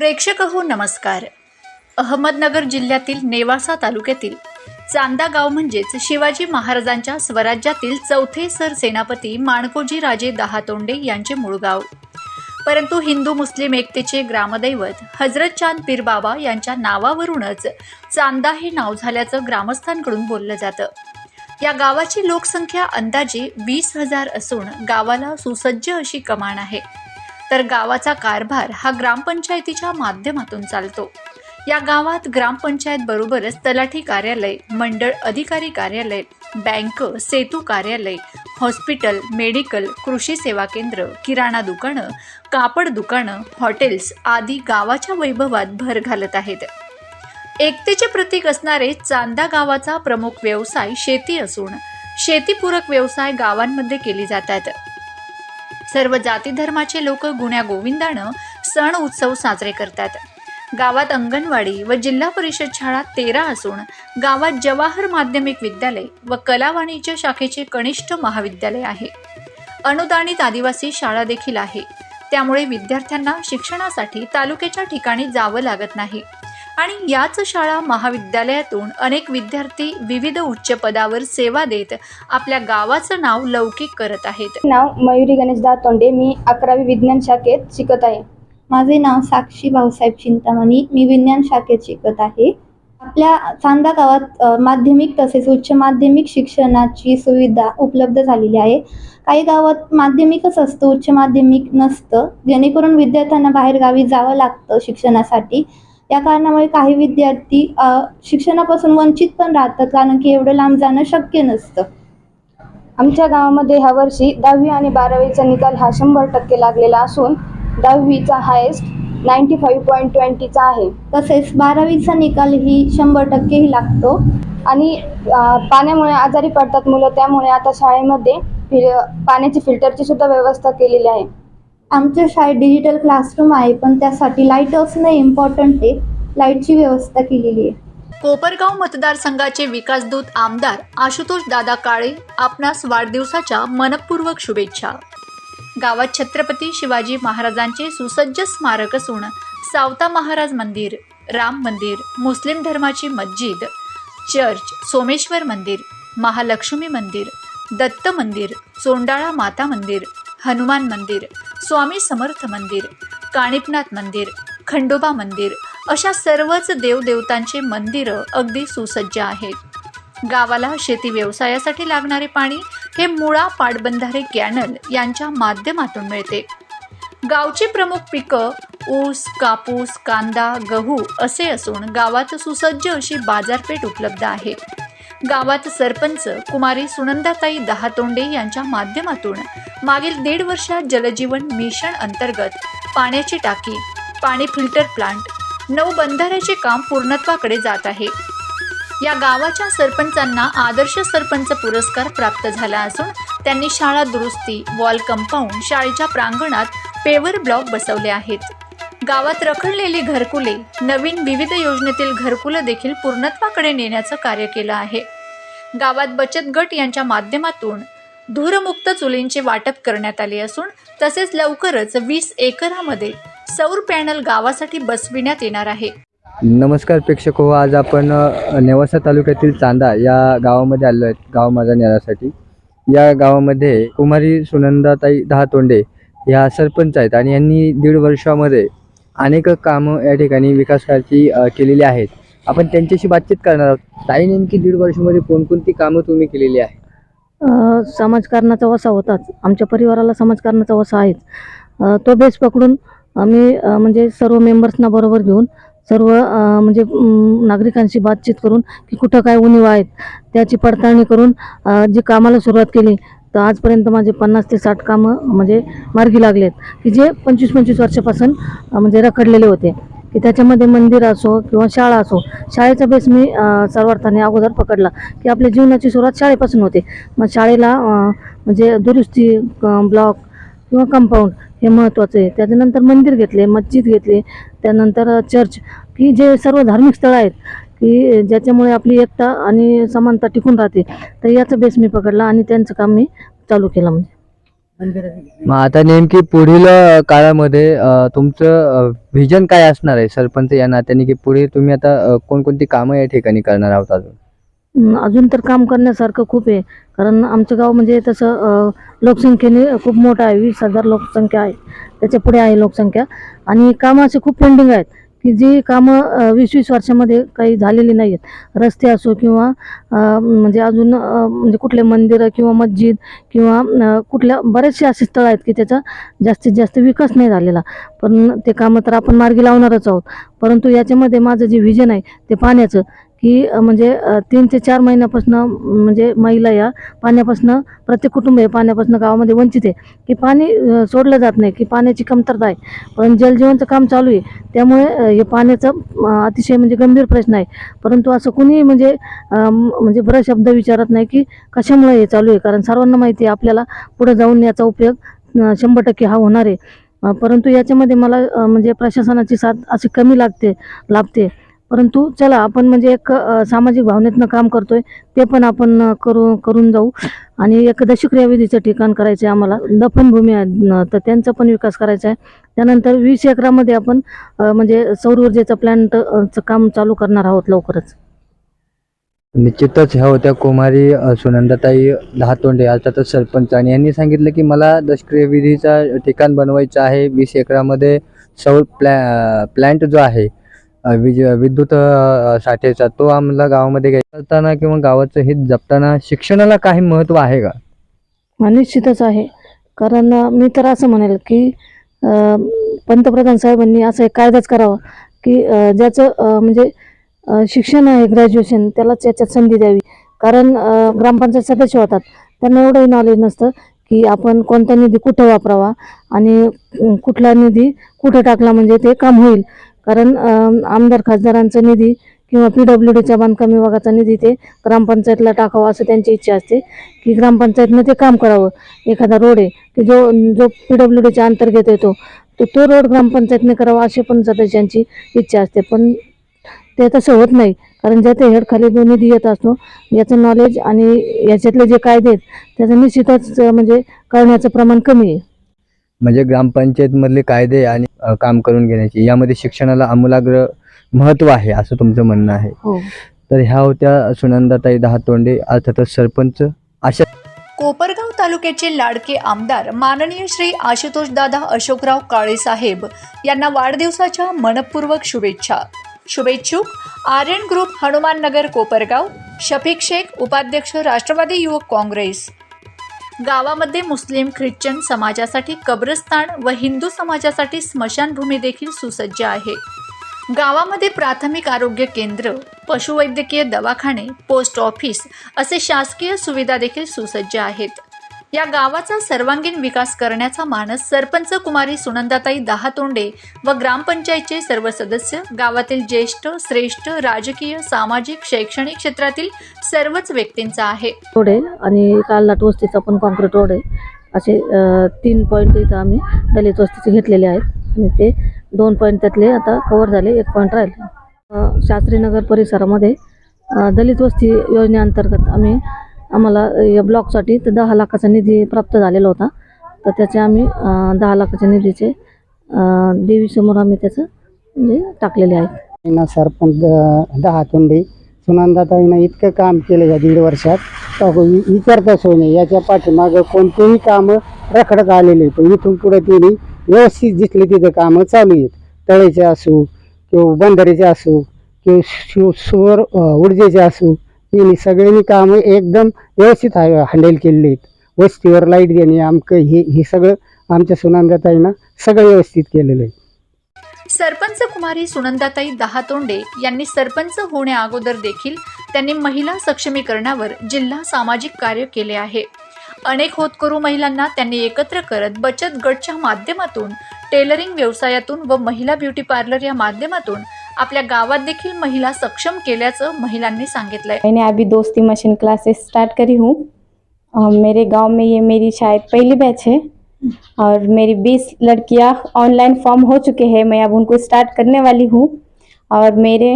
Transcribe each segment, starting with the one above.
प्रेक्षक हो नमस्कार. अहमदनगर जिल्ह्यातील नेवासा तालुक्यातील चांदा गाव म्हणजेच शिवाजी महाराजांच्या स्वराज्यातील चौथे सरसेनापती माणकोजी राजे दहातोंडे यांचे मूळ गाव. परंतु हिंदू मुस्लिम एकतेचे ग्रामदैवत हजरत चांद पीर बाबा यांच्या नावावरूनच चांदा हे नाव झाल्याचं ग्रामस्थांकडून बोललं जातं. या गावाची लोकसंख्या अंदाजे वीस हजार असून गावाला सुसज्ज अशी कमान आहे. तर गावाचा कारभार हा ग्रामपंचायतीच्या माध्यमातून चालतो. या गावात ग्रामपंचायत बरोबरच तलाठी कार्यालय मंडळ अधिकारी कार्यालय बँक सेतू कार्यालय हॉस्पिटल मेडिकल कृषी सेवा केंद्र किराणा दुकानं कापड दुकानं हॉटेल्स आदी गावाच्या वैभवात भर घालत आहेत. एकतेचे प्रतीक असणारे चांदा गावाचा प्रमुख व्यवसाय शेती असून शेतीपूरक व्यवसाय गावांमध्ये केली जातात. सर्व जाती धर्माचे लोक गुण्या गोविंदानं सण उत्सव साजरे करतात. गावात अंगणवाडी व जिल्हा परिषद शाळा तेरा असून गावात जवाहर माध्यमिक विद्यालय व कला वाणिज्य शाखेचे कनिष्ठ महाविद्यालय आहे. अनुदानित आदिवासी शाळा देखील आहे. त्यामुळे विद्यार्थ्यांना शिक्षणासाठी तालुक्याच्या ठिकाणी जावं लागत नाही. आणि याच शाळा महाविद्यालयातून अनेक विद्यार्थी विविध उच्च पदावर सेवा देत आपल्या गावाचं नाव लौकिक करत आहेत. नाव मयुरी गणेश दातोंडे. मी अकरावी विज्ञान शाखेत शिकत आहे. माझे नाव साक्षी भाऊसाहेब चिंतामणी मी विज्ञान शाखेत शिकत आहे. आपल्या चांदा गावात माध्यमिक तसेच उच्च माध्यमिक शिक्षणाची सुविधा उपलब्ध झालेली आहे. काही गावात माध्यमिकच असतं उच्च माध्यमिक नसतं. जेणेकरून विद्यार्थ्यांना बाहेरगावी जावं लागतं शिक्षणासाठी. या कारणामुळे काही विद्यार्थी शिक्षणापासून वंचित पण राहतात कारण की एवढं लांब जाणं शक्य नसतं. आमच्या गावामध्ये ह्या वर्षी दहावी आणि बारावीचा निकाल हा शंभर टक्के लागलेला असून दहावीचा हायेस्ट नाईन्टी फाईव्ह पॉईंट ट्वेंटीचा आहे. तसेच बारावीचा निकाल ही शंभर टक्केही लागतो. आणि पाण्यामुळे आजारी पडतात मुलं त्यामुळे आता शाळेमध्ये फिल- पाण्याची फिल्टरची सुद्धा व्यवस्था केलेली आहे. आमच्या शाळेत डिजिटल क्लासरूम आहे पण त्यासाठी लाइट असणं इम्पॉर्टंट आहे. लाईटची व्यवस्था केलेली आहे. कोपरगाव मतदारसंघाचे विकासदूत आमदार आशुतोष दादा काळे आपणास वाढदिवसाच्या मनपूर्वक शुभेच्छा. गावात छत्रपती शिवाजी महाराजांचे सुसज्ज स्मारक असून सावता महाराज मंदिर राम मंदिर मुस्लिम धर्माची मस्जिद चर्च सोमेश्वर मंदिर महालक्ष्मी मंदिर दत्त मंदिर चोंडाळा माता मंदिर हनुमान मंदिर स्वामी समर्थ मंदिर काणिपनाथ मंदिर खंडोबा मंदिर अशा सर्वच देवदेवतांचे मंदिरं अगदी सुसज्ज आहेत. गावाला शेती व्यवसायासाठी लागणारे पाणी हे मुळा पाटबंधारे कॅनल यांच्या माध्यमातून मिळते. गावची प्रमुख पिकं ऊस कापूस कांदा गहू असे असून गावात सुसज्ज अशी बाजारपेठ उपलब्ध आहे. गावात सरपंच कुमारी सुनंदाताई दहातोंडे यांच्या माध्यमातून मागील दीड वर्षात जलजीवन मिशन अंतर्गत पाण्याची टाकी पाणी फिल्टर प्लांट नऊ बंधाऱ्याचे काम पूर्णत्वाकडे जात आहे. या गावाच्या सरपंचांना आदर्श सरपंच पुरस्कार प्राप्त झाला असून त्यांनी शाळा दुरुस्ती वॉल कंपाऊंड शाळेच्या प्रांगणात पेवर ब्लॉक बसवले आहेत. गावात रखडलेली घरकुले नवीन विविध योजनेतील घरकुलं देखील पूर्णत्वाकडे नेण्याचं कार्य केलं आहे. गावात बचत गट यांच्या माध्यमातून धूरमुक्त चुलींचे वाटप करण्यात आले असून तसेच लवकरच वीस एकरामध्ये सौर पॅनल गावासाठी बसविण्यात येणार आहे. नमस्कार प्रेक्षक हो आज आपण नेवासा तालुक्यातील चांदा या गावामध्ये आलो आहेत गाव माझा नेण्यासाठी या गावामध्ये कुमारी सुनंदाताई दहा तोंडे ह्या सरपंच आहेत आणि यांनी दीड वर्षामध्ये अनेक कामं या ठिकाणी विकासाची केलेली आहेत. आपण त्यांच्याशी बातचीत करणार आहोत. ताई नेमकी दीड वर्षामध्ये कोणकोणती कामं तुम्ही केलेली आहे समाजकारणाचा वसा होताच. आमच्या परिवाराला समाजकारणाचा वसा आहेच. तो बेस पकडून आम्ही म्हणजे सर्व मेंबर्सना बरोबर घेऊन सर्व म्हणजे नागरिकांशी बातचीत करून की कुठं काय उणीवा आहेत त्याची पडताळणी करून जी कामाला सुरुवात केली तर आजपर्यंत माझे पन्नास ते साठ कामं म्हणजे मार्गी लागलेत की जे पंचवीस पंचवीस वर्षापासून म्हणजे रखडलेले होते. की त्याच्यामध्ये मंदिर असो किंवा शाळा असो शाळेचा बेस मी सर्वार्थाने अगोदर पकडला की आपल्या जीवनाची सुरुवात शाळेपासून होते. मग शाळेला म्हणजे दुरुस्ती ब्लॉक किंवा कंपाऊंड हे महत्त्वाचं आहे. त्याच्यानंतर मंदिर घेतले मस्जिद घेतले त्यानंतर चर्च की जे सर्व धार्मिक स्थळं आहेत की ज्याच्यामुळे आपली एकता आणि समानता टिकून राहते. तर याचा बेस मी पकडला आणि त्यांचं काम मी चालू केलं म्हणजे. मग आता नेमकी पुढील काळामध्ये अ, तुमचं व्हिजन काय असणार आहे? सरपंच या नात्याने की पुढे तुम्ही आता अ, कोणकोणती कामं या ठिकाणी करणार आहोत अजून? अं, अजून तर काम करण्यासारखं खूप आहे. कारण आमचं गाव म्हणजे तसं अं, लोकसंख्येने खूप मोठं आहे. वीस हजार लोकसंख्या आहे. त्याच्या पुढे आहे लोकसंख्या. आणि कामं असे खूप पेंडिंग आहेत. की जी कामं वीस वीस वर्षामध्ये काही झालेली नाही आहेत रस्ते असो किंवा म्हणजे अजून म्हणजे कुठले मंदिरं किंवा मस्जिद किंवा कुठल्या बरेचसे असे स्थळ आहेत की त्याचा जास्तीत जास्त विकास नाही झालेला. पण ते कामं तर आपण मार्गी लावणारच आहोत. परंतु याच्यामध्ये माझं जे व्हिजन आहे ते पाण्याचं. की म्हणजे तीन ते चार महिन्यापासून म्हणजे महिला या पाण्यापासून प्रत्येक कुटुंब हे पाण्यापासून गावामध्ये वंचित आहे. की पाणी सोडलं जात नाही की पाण्याची कमतरता आहे. पण जलजीवनचं काम चालू आहे. त्यामुळे हे पाण्याचं अतिशय म्हणजे गंभीर प्रश्न आहे. परंतु असं कुणीही म्हणजे म्हणजे बरं शब्द विचारत नाही की कशामुळे हे चालू आहे. कारण सर्वांना माहिती आहे आपल्याला पुढे जाऊन याचा उपयोग शंभर टक्के हा होणार आहे. परंतु याच्यामध्ये मला म्हणजे प्रशासनाची साथ अशी कमी लागते लाभते परंतु चला आपण म्हणजे एक सामाजिक भावनेतनं काम करतोय ते पण आपण करू करून जाऊ. आणि एक दशक्रियाविधीचं ठिकाण करायचं आहे आम्हाला दफनभूमी आहे तर त्यांचा पण विकास करायचा आहे. त्यानंतर वीस एकरामध्ये आपण म्हणजे सौर ऊर्जेचं प्लॅन्ट काम चालू करणार आहोत लवकरच. निश्चितच ह्या होत्या कुमारी सुनंदाताई दहातोंडे अर्थातच सरपंच. आणि यांनी सांगितलं की मला दशक्रियविधीचा ठिकाण बनवायचं आहे. वीस एकरामध्ये सौर प्लॅ प्लॅन्ट जो आहे विज विद्युत साठेचा तो आम्हाला गावामध्ये घ्यायचा. किंवा गावाचं हित जपताना शिक्षणाला काही महत्त्व आहे का? निश्चितच आहे. कारण मी तर असं म्हणेल की पंतप्रधान साहेबांनी असं एक कायदाच करावा की ज्याचं म्हणजे शिक्षण आहे ग्रॅज्युएशन त्यालाच याच्यात संधी द्यावी. कारण ग्रामपंचायत सदस्य होतात. त्यांना एवढंही नॉलेज नसतं की आपण कोणता निधी कुठं वापरावा आणि कुठला निधी कुठं टाकला म्हणजे ते काम होईल. कारण आमदार खासदारांचा निधी किंवा पी डब्ल्यू डीच्या बांधकाम विभागाचा निधी ते ग्रामपंचायतला टाकावा असं त्यांची इच्छा असते की ग्रामपंचायतनं ते काम करावं. एखादा रोड आहे की जो जो पी डब्ल्यू डीच्या अंतर्गत येतो तो तो रोड ग्रामपंचायतने करावा अशी पण सदस्यांची इच्छा असते. पण ते तसं होत नाही कारण ज्या ते हेडखाली जो निधी येत असतो याचं नॉलेज आणि याच्यातले जे कायदे आहेत त्याचं निश्चितच म्हणजे कळण्याचं प्रमाण कमी आहे. म्हणजे ग्रामपंचायतमधले कायदे आणि काम करून घेण्याची. यामध्ये शिक्षणाला आमूलाग्र महत्त्व आहे असं तुमचं म्हणणं आहे. हो. तर ह्या होत्या सुनंदाताई दहातोंडे अर्थातच सरपंच. अशा कोपरगाव तालुक्याचे लाडके आमदार माननीय श्री आशुतोषदादा अशोकराव काळे साहेब यांना वाढदिवसाच्या मनपूर्वक शुभेच्छा. शुभेच्छुक आर्यन ग्रुप हनुमान नगर कोपरगाव शफिक शेख उपाध्यक्ष राष्ट्रवादी युवक काँग्रेस. गावामध्ये मुस्लिम ख्रिश्चन समाजासाठी कब्रस्तान व हिंदू समाजासाठी स्मशानभूमी देखील सुसज्ज आहे. गावामध्ये प्राथमिक आरोग्य केंद्र पशुवैद्यकीय दवाखाने पोस्ट ऑफिस असे शासकीय सुविधा देखील सुसज्ज आहेत. या गावाचा सर्वांगीण विकास करण्याचा मानस सरपंच कुमारी सुनंदाताई दहातोंडे व ग्रामपंचायतचे सर्व सदस्य गावातील ज्येष्ठ श्रेष्ठ राजकीय सामाजिक शैक्षणिक क्षेत्रातील सर्वच व्यक्तींचा आहे. रोड आहे आणि काल वस्तीचा पण कॉन्क्रीट रोड आहे. असे अ, तीन पॉईंट इथं आम्ही दलित वस्तीचे घेतलेले आहेत. आणि ते दोन पॉईंट त्यातले आता कवर झाले एक पॉईंट राहिले. अ, शास्त्रीनगर परिसरामध्ये अ, दलित वस्ती योजनेअंतर्गत आम्ही आम्हाला या ब्लॉकसाठी तर दहा लाखाचा निधी प्राप्त झालेला होता. तर त्याचे आम्ही दहा लाखाच्या निधीचे देवीसमोर आम्ही त्याचं म्हणजे टाकलेले आहेत ना सरपंच दहा तोंडे. सुनंदाताईनं इतकं काम केलं या दीड वर्षात. विचारता सोने याच्या पाठीमागं कोणतेही कामं रखडत आलेले पण इथून पुढे तिने व्यवस्थित जिथले तिथं कामं चालू आहेत. तळेचे असो किंवा बंधारेचे असो किंवा शिव सुवर ऊर्जेचे असो यांनी सगळ्यांनी कामं एकदम व्यवस्थित हँडल केलेली आहेत. वस्तीवर लाइट देणे आमकं हे हे सगळं आमच्या सुनंदाताईंना सगळं व्यवस्थित केलेलं आहे. सरपंच कुमारी सुनंदाताई दहा तोंडे यांनी सरपंच होण्या अगोदर देखील त्यांनी महिला सक्षमीकरणावर जिल्हा सामाजिक कार्य केले आहे. अनेक होतकरू महिलांना त्यांनी एकत्र करत बचत गटच्या माध्यमातून टेलरिंग व्यवसायातून व महिला ब्युटी पार्लर या माध्यमातून आपल्या गावात देखील महिला सक्षम केल्याचं महिलांनी सांगितलंय. मैंने अभी दोस्ती मशीन क्लासेस स्टार्ट करी हूँ। और मेरे गांव में ये मेरी शायद पहली बैच है। और मेरी 20 लड़कियां ऑनलाइन फॉर्म हो चुके हैं। मैं अब उनको स्टार्ट करने वाली हूँ। और मेरे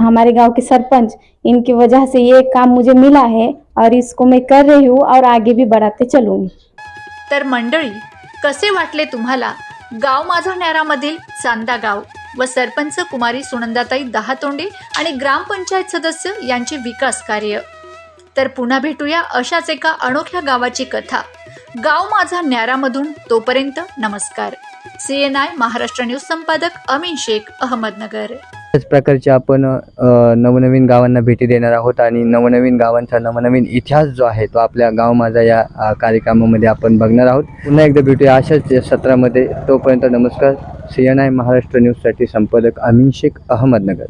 हमारे गांव के सरपंच इनकी वजह से ये काम मुझे मिला है और इसको मैं कर रही हूँ और आगे भी बढ़ाते चलूँगी। तर मंडळी कसे वाटले तुम्हाला गाव माझा न्यारामधील चांदा गाव? व सरपंच कुमारी सुनंदाताई दहातोंडे आणि ग्रामपंचायत सदस्य यांचे विकास कार्य. तर पुन्हा भेटूया अशाच एका अनोख्या गावाची कथा. गाव माझा न्यारामधून तोपर्यंत नमस्कार. C N I Maharashtra news संपादक अमीन शेख अहमदनगर. त्याच प्रकारचे आपण नवनवीन गावांना भेटी देणार आहोत आणि नवनवीन गावांचा नवनवीन इतिहास जो आहे तो आपल्या गाव माझा या कार्यक्रमामध्ये आपण बघणार आहोत. पुन्हा एकदा भेटूया अशाच सत्रामध्ये. तोपर्यंत नमस्कार. सी एन आय महाराष्ट्र न्यूजसाठी संपादक अमीन शेख अहमदनगर.